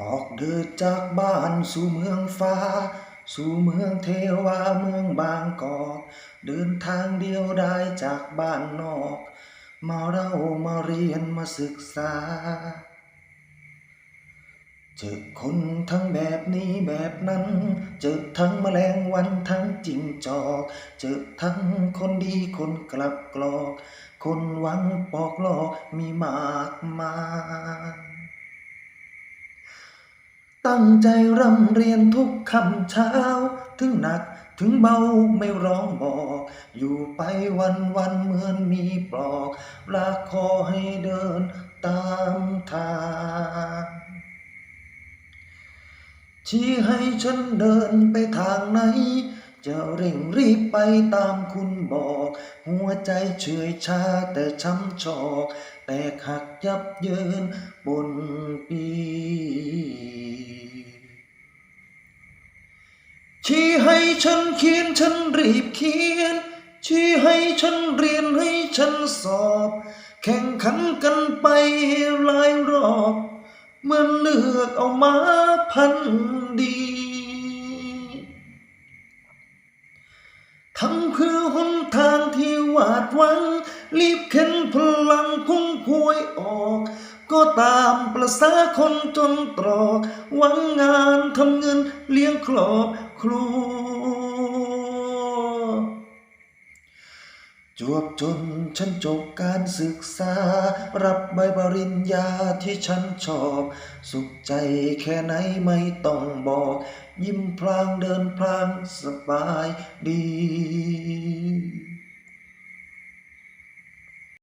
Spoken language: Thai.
ออกเดินจากบ้านสู่เมืองฟ้า สู่เมืองเทวาเมืองบางกอกเดินทางเดียวได้จากบ้านนอก มาเรามาเรียนมาศึกษา เจอคนทั้งแบบนี้แบบนั้น เจอทั้งแมลงวันทั้งจิงจอก เจอทั้งคนดีคนกลับกรอก คนหวังปอกลอกมีมากมาย ตั้งใจร่ำเรียนทุกคำเช้า ถึงหนักถึงเบาไม่ร้องบอก อยู่ไปวันวันเหมือนมีปลอกลากคอให้เดินตามทางชี้ให้ฉันเดินไปทางไหน จะเร่งรีบไปตามคุณบอก หัวใจเฉอยชาแต่ช้ำชอก แตกหักยับเยินบนปีชี้ให้ฉันเขียนฉันรีบเขียน ชี้ให้ฉันเรียนให้ฉันสอบ แข่งขันกันไปหลายรอบ เมื่อเลือกเอามาพันดี ทำคือหนทางที่วาดหวัง รีบเข็นพลังพุ่งพวยออก ก็ตามประสาคนจนตรอก หวังงานทำเงินเลี้ยงครอบครัว จวบจนฉันจบการศึกษา รับใบปริญญาที่ฉันชอบ สุขใจแค่ไหนไม่ต้องบอก ยิ้มพลางเดินพลางสบายดี